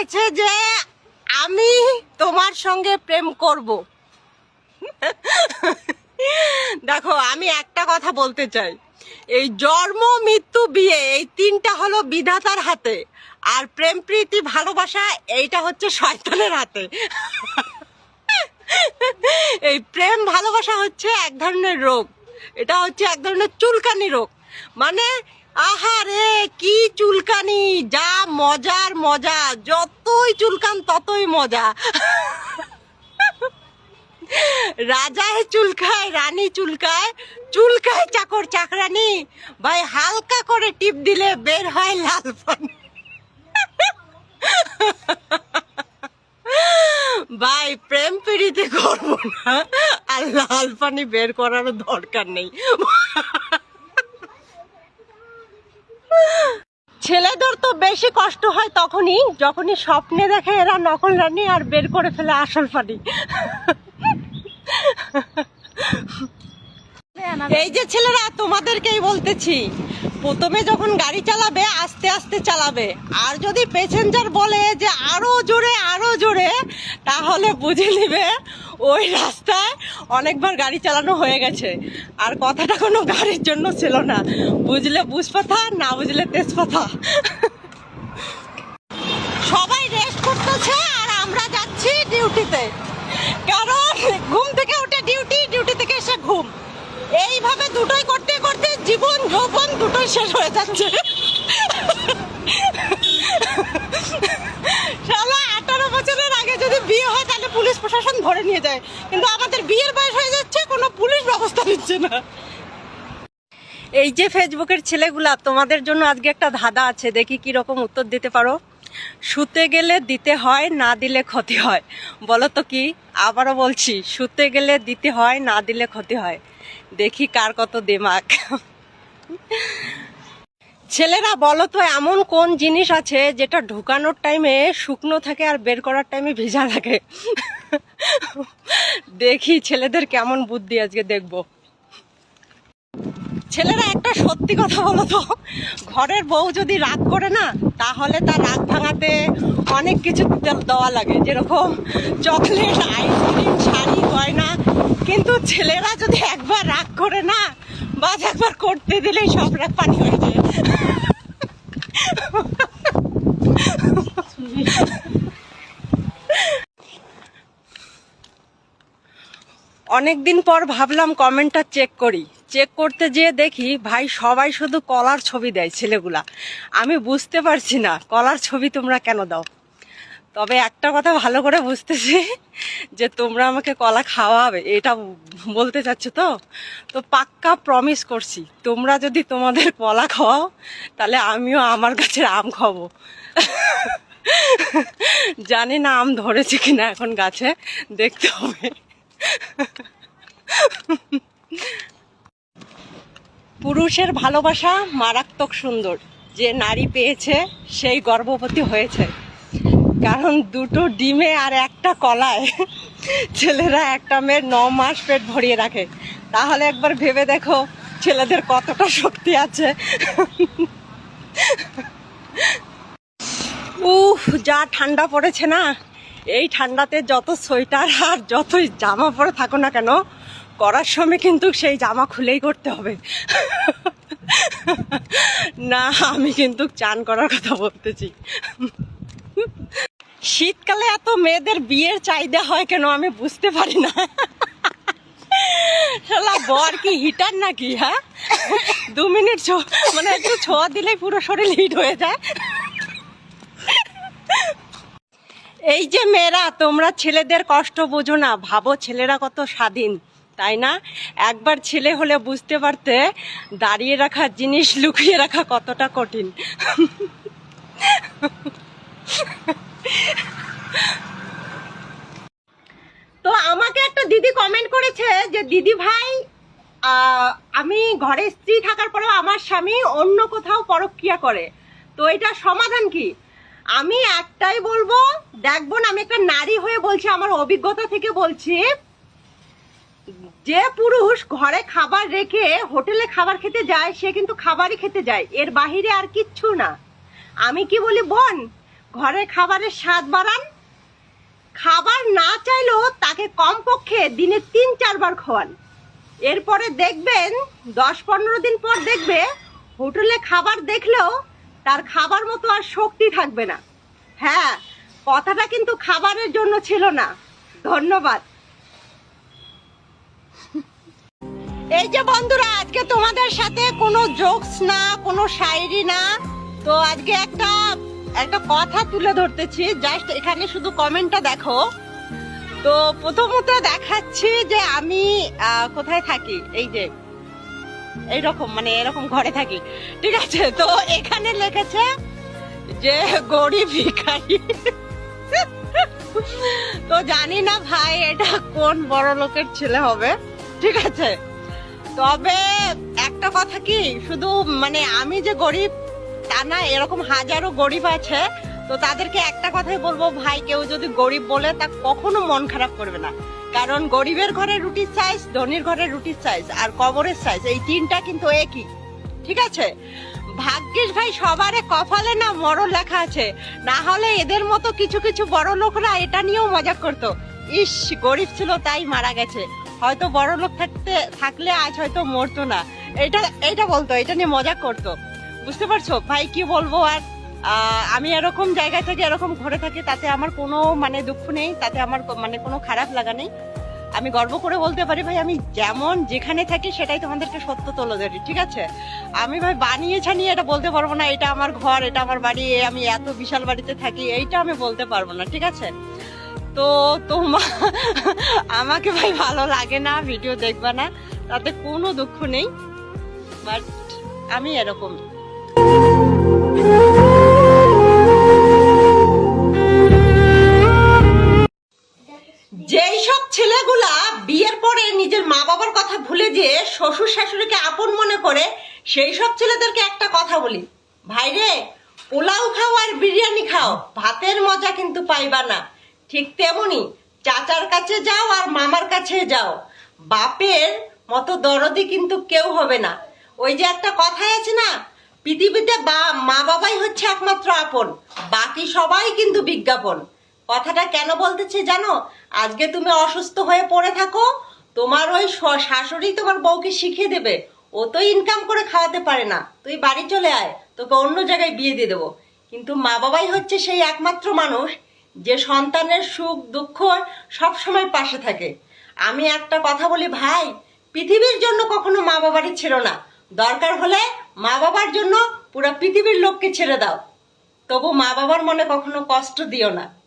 হয়েছে যে আমি তোমার সঙ্গে প্রেম করব। দেখো, আমি একটা কথা বলতে চাই। এই জন্ম, মৃত্যু, বিয়ে, এই তিনটা হলো বিধাতার হাতে। আর প্রেম, প্রীতি, ভালোবাসা, এইটা হচ্ছে শয়তানের হাতে। এই প্রেম, ভালোবাসা হচ্ছে এক ধরনের রোগ। এটা হচ্ছে এক ধরনের চুলকানি রোগ। মানে আহারে কি চুলকানি, যা মজার মজা, যতই চুলকান ততই মজা। রাজায় চুলকায়, রানী চুলকায় চুলকায় চাকর চাকরানি। ভাই, হালকা করে টিপ দিলে বের হয় লাল ভাই, প্রেম পিড়িতে করব না। আর লাল পানি বের করার দরকার নেই। ছেলেদের তো বেশি কষ্ট হয় তখনই, যখনই স্বপ্নে দেখে এরা নকল রানী আর বের করে ফেলে আসল পানি এই যে ছেলেরা, তোমাদেরকেই বলতেছি, প্রথমে যখন গাড়ি চালাবে, আস্তে আস্তে চালাবে। আর যদি প্যাসেঞ্জার বলে যে আরও জোরে আরও জোরে, তাহলে বুঝে নিবে ওই রাস্তায় অনেকবার গাড়ি চালানো হয়ে গেছে। আর কথাটা কোনো গাড়ির জন্য ছিল না। বুঝলে বুঝপাথা, না বুঝলে তেজপাথা। সবাই রেস্ট করতেছে আর আমরা যাচ্ছি ডিউটিতে কারণ ঘুম থেকে উঠে ডিউটি ডিউটি থেকে এসে ঘুম। এইভাবে দুটোই করতে করতে জীবন, যৌবন দুটোই শেষ হয়ে যাচ্ছে শালা আঠারো বছরের আগে যদি বিয়ে হয় তাহলে ধরে নিয়ে যায়। কিন্তু আমাদের বিয়ের বয়স হয়ে যাচ্ছে, কোনো পুলিশ ব্যবস্থা নিচ্ছে না। এই যে ফেসবুকের ছেলেগুলা, তোমাদের জন্য আজকে একটা ধাঁধা আছে, দেখি কি রকম উত্তর দিতে পারো? শুতে গেলে দিতে হয়, না দিলে ক্ষতি হয়। বলো তো কি? আবারও বলছি, শুতে গেলে দিতে হয়, না দিলে ক্ষতি হয়। দেখি কার কত দিমাগ ছেলেরা, বলো তো, এমন কোন জিনিস আছে যেটা ঢুকানোর টাইমে শুকনো থাকে আর বের করার টাইমে ভিজা থাকে? দেখি ছেলেদের কেমন বুদ্ধি আজকে দেখব। ছেলেরা, একটা সত্যি কথা বলো তো, ঘরের বউ যদি রাগ করে না, তাহলে তার রাগ ভাঙাতে অনেক কিছু দেওয়া লাগে। যেরকম চকলেট, আইসক্রিম, শাড়ি, গয়না। কিন্তু ছেলেরা যদি একবার রাগ করে না, বাস একবার করতে দিলেই সব রাগ পানি হয়ে যায়। অনেকদিন পর ভাবলাম কমেন্টটা চেক করি। চেক করতে যেয়ে দেখি ভাই সবাই শুধু কলার ছবি দেয় ছেলেগুলা। আমি বুঝতে পারছি না, কলার ছবি তোমরা কেন দাও? তবে একটা কথা ভালো করে বুঝতেছি যে তোমরা আমাকে কলা খাওয়াবে, এটা বলতে চাচ্ছ তো? তো পাক্কা প্রমিস করছি, তোমরা যদি তোমাদের কলা খাওয়াও, তাহলে আমিও আমার গাছের আম খাব। জানি না আম ধরেছে কিনা এখন গাছে, দেখতে হবে। পুরুষের ভালোবাসা মারাত্মক সুন্দর, যে নারী পেয়েছে সেই গর্ভবতী হয়েছে। কারণ দুটো ডিমে আর একটা কলায়। ছেলেরা একটা মেয়ের ন মাস পেট ভরিয়ে রাখে। তাহলে একবার ভেবে দেখো ছেলেদের কতটা শক্তি আছে। উফ, যা ঠান্ডা পড়েছে না। এই ঠান্ডাতে যত সোয়েটার আর যতই জামা পরে থাকো না কেন, করার সময় কিন্তু সেই জামা খুলেই করতে হবে। না, আমি কিন্তু চান করার কথা বলতেছি। শীতকালে এত মেয়েদের বিয়ের চাহিদা হয় কেন আমি বুঝতে পারি না। শালা, বর কি হিটার নাকি হ্যাঁ? দু মিনিট মানে একটু ছোঁয়া দিলেই পুরো শরীর হিট হয়ে যায়। এই যে মেয়েরা, তোমরা ছেলেদের কষ্ট বোঝো না, ভাবো ছেলেরা কত স্বাধীন, তাই না? একবার ছেলে হলে বুঝতে পারতে, দাঁড়িয়ে রাখা জিনিস লুকিয়ে রাখা কতটা কঠিন তো আমাকে একটা দিদি কমেন্ট করেছে যে, দিদি ভাই আমি ঘরে স্ত্রী থাকার পরেও আমার স্বামী অন্য কোথাও পরক্রিয়া করে। তো এটা সমাধান কি? আমি একটাই বলব দেখব না আমি একটা নারী হয়ে বলছি, আমার অভিজ্ঞতা থেকে বলছি, যে পুরুষ ঘরে খাবার রেখে হোটেলে খাবার খেতে যায়, সে কিন্তু খাবারই খেতে যায়। এর বাহিরে আর কিচ্ছু না। আমি কি বলি, বোন, ঘরে খাবারের স্বাদ বাড়ান খাবার না চাইলেও তাকে কমপক্ষে দিনে তিন চারবার খাওয়ান। এরপরে দেখবেন, দশ পনেরো দিন পর দেখবে, হোটেলে খাবার দেখলেও তার খাবার মতো আর শক্তি থাকবে না। হ্যাঁ কথাটা কিন্তু খাবারের জন্য ছিল না। ধন্যবাদ। এই যে বন্ধুরা, আজকে তোমাদের সাথে কোনো জোকস না, কোনো শায়রি না। তো আজকে একটা একটা কথা তুলে ধরতেছি। জাস্ট এখানে শুধু কমেন্টটা দেখো। তো প্রথমত দেখাচ্ছি যে আমি কোথায় থাকি? এই যে, এইরকম মানে এরকম ঘরে থাকি। ঠিক আছে? তো এখানে লেখেছে যে, গরিব ভিখারি। তো জানি না ভাই, এটা কোন বড় লোকের ছেলে হবে। ঠিক আছে? তবে একটা কথা কি, শুধু মানে আমি যে গরিব তা না এরকম হাজারো গরিব আছে, তো তাদেরকে একটা কথাই বলব, ভাই, কেউ যদি গরিব বলে, তা কখনো মন খারাপ করবে না। কারণ গরিবের ঘরে রুটির সাইজ ধনির ঘরে রুটির সাইজ আর কবরের সাইজ এই তিনটা কিন্তু একই। ঠিক আছে? ভাগ্যিস ভাই, সবারে কপালে না মরণ লেখা আছে। না হলে এদের মতো কিছু কিছু বড় লোকরা এটা নিয়েও মজা করতো। ইস, গরিব ছিল, তাই মারা গেছে। হয়তো বড় লোক থাকতে, থাকলে আজ হয়তো মরতো না। এটা এটা বলতো, এটা নিয়ে মজা করতো। বুঝতে পারছ? ভাই, কি বলব আর আমি এরকম জায়গায় থাকি, এরকম ঘরে থাকি, তাতে আমার কোনো মানে দুঃখ নেই, তাতে আমার মানে কোনো খারাপ লাগা নেই। আমি গর্ব করে বলতে পারি, ভাই, আমি যেমন যেখানে থাকি, সেটাই তোমাদেরকে সত্য তুলে ধরি, ঠিক আছে? আমি, ভাই, বানিয়ে ছানিয়ে এটা বলতে পারব না, এটা আমার ঘর, এটা আমার বাড়ি আমি এত বিশাল বাড়িতে থাকি, এইটা আমি বলতে পারব না, ঠিক আছে? তো তোমা, আমাকে, ভাই, ভালো লাগে না, ভিডিও দেখবা না, তাতে কোনো দুঃখ নেই, বাট আমি এরকম। যেই সব ছেলেগুলা বিয়ের পরে নিজের মা বাবার কথা ভুলে যেয়ে শ্বশুর শাশুড়িকে আপন মনে করে, সেই সব ছেলেদেরকে একটা কথা বলি। ভাইরে পোলাও খাও আর বিরিয়ানি খাও, ভাতের মজা কিন্তু পাইবা না। ঠিক তেমনি চাচার কাছে যাও আর মামার কাছে যাও। বাপের মতো দরদি কিন্তু কেউ হবে না। ওই যে একটা কথাই আছে না পৃথিবীতে বা মা বাবাই হচ্ছে একমাত্র আপন, বাকি সবাই কিন্তু বিজ্ঞাপন। কথাটা কেন বলতেছে জানো? আজকে তুমি অসুস্থ হয়ে পড়ে থাকো, তোমার ওই শাশুড়ি তোমার বউকে শিখিয়ে দেবে, ও তো ইনকাম করে খাওয়াতে পারে না। তুই বাড়ি চলে আয়, তোকে অন্য জায়গায় বিয়ে দিয়ে দেবো। কিন্তু মা বাবাই হচ্ছে সেই একমাত্র মানুষ, যে সন্তানের সুখ, দুঃখ সব সময় পাশে থাকে। আমি একটা কথা বলি ভাই, পৃথিবীর জন্য কখনো মা বাবারই ছিল না। দরকার হলে মা বাবার জন্য পুরা পৃথিবীর লোককে ছেড়ে দাও। তবু মা বাবার মনে কখনো কষ্ট দিও না।